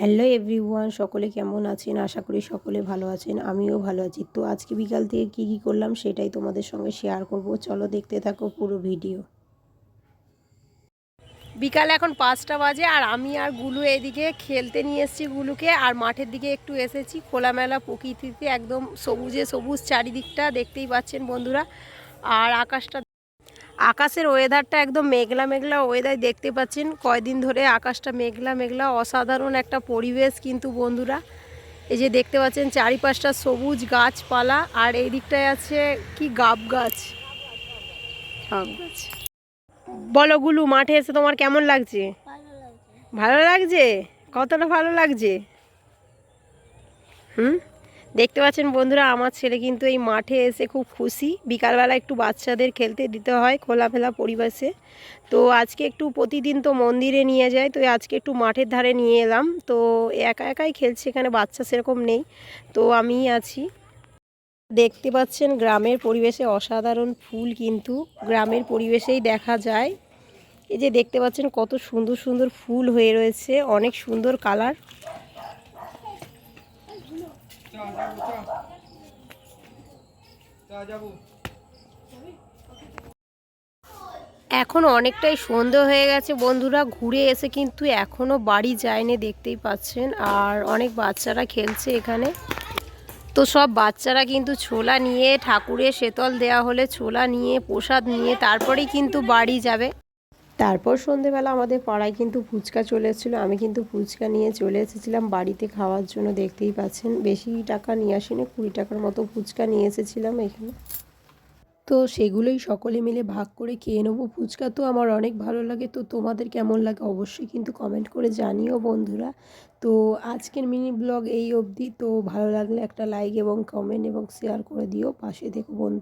Hello everyone, সকলে কেমন আছেন? আশা করি সকলে ভালো আছেন, আমিও ভালো আছি। তো আজকে বিকাল থেকে কী কী করলাম সেটাই তোমাদের সঙ্গে শেয়ার করব। চলো দেখতে থাকো পুরো ভিডিও বিকাল এখন পাঁচটা বাজে আর আমি আর গুলু এদিকে খেলতে নিয়ে এসেছি গুলুকে আর মাঠের দিকে একটু এসেছি। খোলামেলা প্রকৃতিতে একদম সবুজে সবুজ চারিদিকটা দেখতেই পাচ্ছেন বন্ধুরা। আর আকাশটা আকাশের ওয়েদারটা একদম মেঘলা মেঘলা ওয়েদার দেখতে পাচ্ছেন। কয়দিন ধরে আকাশটা মেঘলা মেঘলা, অসাধারণ একটা পরিবেশ কিন্তু বন্ধুরা। এই যে দেখতে পাচ্ছেন চারিপাশটা সবুজ গাছপালা, আর এই দিকটায় আছে কি গাব গাছ। গাব গাছ। বলো গুলু, মাঠে এসে তোমার কেমন লাগছে? ভালো লাগছে। কতটা ভালো লাগছে? হুম? দেখতে পাচ্ছেন বন্ধুরা, আমার ছেলে কিন্তু এই মাঠে এসে খুব খুশি। বিকালবেলা একটু বাচ্চাদের খেলতে দিতে হয় খোলাফেলা পরিবেশে। তো আজকে একটু প্রতিদিন তো মন্দিরে নিয়ে যায়, তো আজকে একটু মাঠের ধারে নিয়ে এলাম। তো একা একাই খেলছে, এখানে বাচ্চা সেরকম নেই। তো আমি আছি। দেখতে পাচ্ছেন গ্রামের পরিবেশে অসাধারণ ফুল কিন্তু গ্রামের পরিবেশেই দেখা যায়। এই যে দেখতে পাচ্ছেন কত সুন্দর সুন্দর ফুল হয়ে রয়েছে, অনেক সুন্দর কালার। এখন অনেকটাই সন্ধে হয়ে গেছে, বন্ধুরা ঘুরে এসে কিন্তু এখনও বাড়ি যায়নি, দেখতেই পাচ্ছেন। আর অনেক বাচ্চারা খেলছে এখানে। তো সব বাচ্চারা কিন্তু ছোলা নিয়ে, ঠাকুরের শেতল দেওয়া হলে ছোলা নিয়ে, প্রসাদ নিয়ে, তারপরেই কিন্তু বাড়ি যাবে। তারপর সন্ধেবেলা আমাদের পাড়ায় কিন্তু ফুচকা চলে এসেছিল। আমি কিন্তু ফুচকা নিয়ে চলে এসেছিলাম বাড়িতে খাওয়ার জন্য, দেখতেই পাচ্ছেন। বেশি টাকা নিয়ে আসিনি, কুড়ি টাকার মতো ফুচকা নিয়ে এসেছিলাম এখানে। তো সেগুলোই সকলে মিলে ভাগ করে খেয়ে নেব। ফুচকা তো আমার অনেক ভালো লাগে, তো তোমাদের কেমন লাগে অবশ্যই কিন্তু কমেন্ট করে জানিও বন্ধুরা। তো আজকের মিনি ব্লগ এই অবধি। তো ভালো লাগলে একটা লাইক এবং কমেন্ট এবং শেয়ার করে দিও। পাশে দেখো বন্ধু।